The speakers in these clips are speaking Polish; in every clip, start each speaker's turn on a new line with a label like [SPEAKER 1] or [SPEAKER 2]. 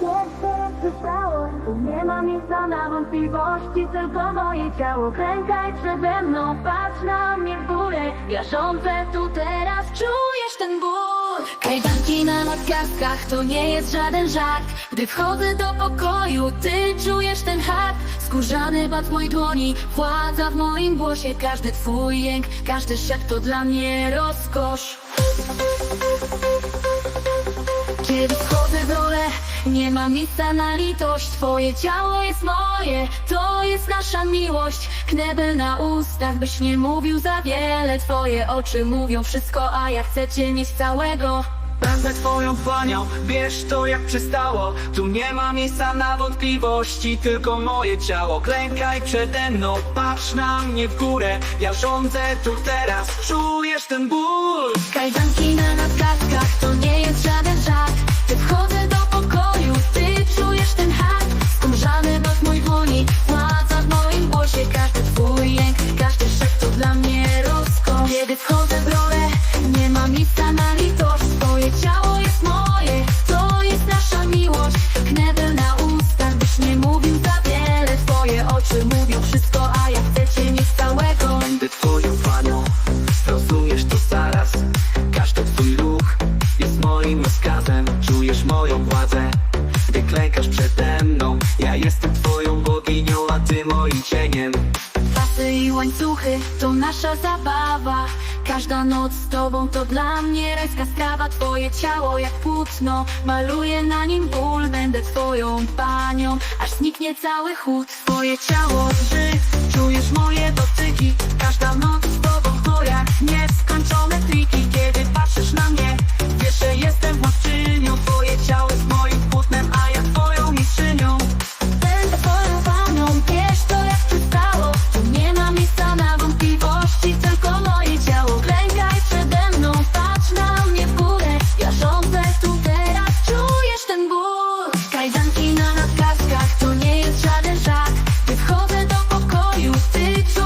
[SPEAKER 1] pierwsze Tu nie ma miejsca na wątpliwości Tylko moje ciało. Klękaj przede mną Patrz na mnie w górę. Ja rządzę tu teraz Czujesz ten ból. Kajdanki na nadgarstkach To nie jest żaden żart. Gdy wchodzę do pokoju Ty czujesz ten hak. Skórzany bat mojej dłoni Władza w moim głosie. Każdy twój jęk Każdy szep to dla mnie rozkosz. Kiedy wchodzę w rolę, nie ma miejsca na litość Twoje ciało jest moje, to jest nasza miłość. Knebel na ustach, byś nie mówił za wiele. Twoje oczy mówią wszystko, a ja chcę Cię mieć całego.
[SPEAKER 2] Będę twoją panią, wiesz to jak przystało. Tu nie ma miejsca na wątpliwości, tylko moje ciało. Klękaj przede mną, patrz na mnie w górę. Ja rządzę tu teraz, czujesz ten ból.
[SPEAKER 1] Kajdanki na nadgarstkach, to nie jest żaden
[SPEAKER 2] Moją władzę, gdy klękasz przede mną. Ja jestem twoją boginią, a ty moim cieniem.
[SPEAKER 1] Pasy i łańcuchy to nasza zabawa. Każda noc z tobą to dla mnie rajska sprawa. Twoje ciało jak płótno, maluję na nim ból. Będę twoją panią, aż zniknie cały chłód Twoje ciało drży, czujesz moje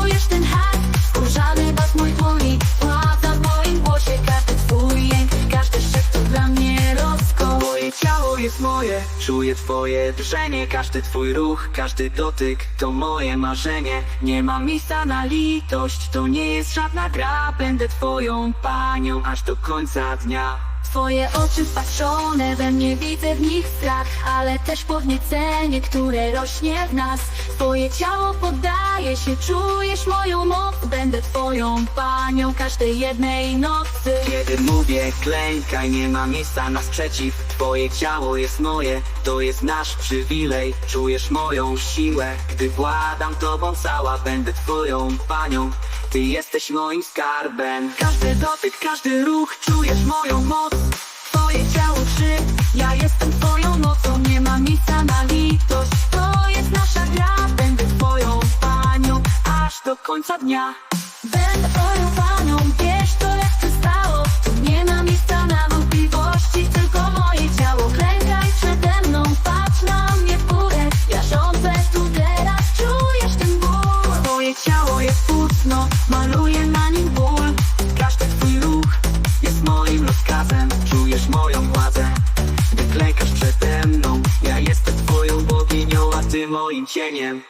[SPEAKER 1] czujesz ten hak? Skórzany bat mój dłoni, władza w moim głosie Każdy twój jęk, każdy szep to dla mnie rozkosz
[SPEAKER 2] Moje ciało jest moje, czuję twoje drżenie. Każdy twój ruch, każdy dotyk to moje marzenie. Nie ma miejsca na litość, to nie jest żadna gra. Będę twoją panią aż do końca dnia
[SPEAKER 1] Twoje oczy wpatrzone we mnie widzę w nich strach Ale też podniecenie, które rośnie w nas. Twoje ciało poddaje się, czujesz moją moc. Będę twoją panią każdej jednej nocy.
[SPEAKER 2] Kiedy mówię klękaj, nie ma miejsca na sprzeciw. Twoje ciało jest moje, to jest nasz przywilej. Czujesz moją siłę, gdy władam tobą cała. Będę twoją panią, ty jesteś moim skarbem. Każdy dotyk, każdy ruch, czujesz moją moc
[SPEAKER 1] Twoje ciało drży, ja jestem twoją nocą Nie ma miejsca na litość, to jest nasza gra Będę twoją panią
[SPEAKER 2] Aż do końca dnia.
[SPEAKER 1] Będę twoją panią, wiesz to jak przystało Tu nie ma miejsca na wątpliwości, tylko moje ciało. Klękaj przede mną, patrz na mnie w górę. Ja rządzę tu teraz, czujesz ten ból.
[SPEAKER 2] Twoje ciało jest płótno, maluję cieniem